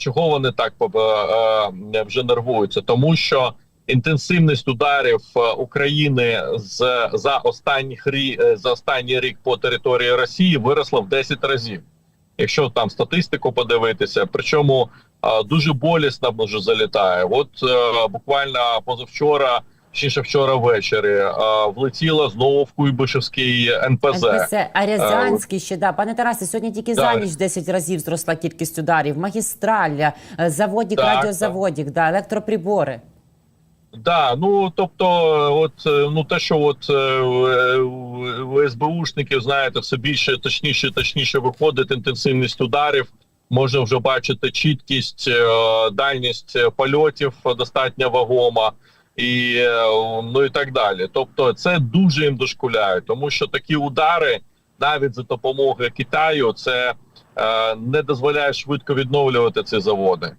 чого вони так е, е, вже нервуються? Тому що інтенсивність ударів е, України з за останніх за останній рік по території Росії виросла в 10 разів. Якщо там статистику подивитися, причому дуже болісно вже залітає. От буквально позавчора, точніше вчора ввечері, е, влетіло знову в Куйбишевський НПЗ. НПЗ, а Рязанський ще да. Пане Тарасе, сьогодні тільки за ніч 10 разів зросла кількість ударів. Магістраль, е, заводік, Так, радіозаводік, да, електроприбори. Да, ну тобто, от е, ну те, що от е, СБУшників, знаєте, все більше точніше, точніше виходить інтенсивність ударів. Можна вже бачити чіткість, е, дальність е, польотів достатньо вагома, і е, ну і так далі. Тобто, це дуже їм дошкуляє, тому що такі удари навіть за допомогою Китаю це е, не дозволяє швидко відновлювати ці заводи.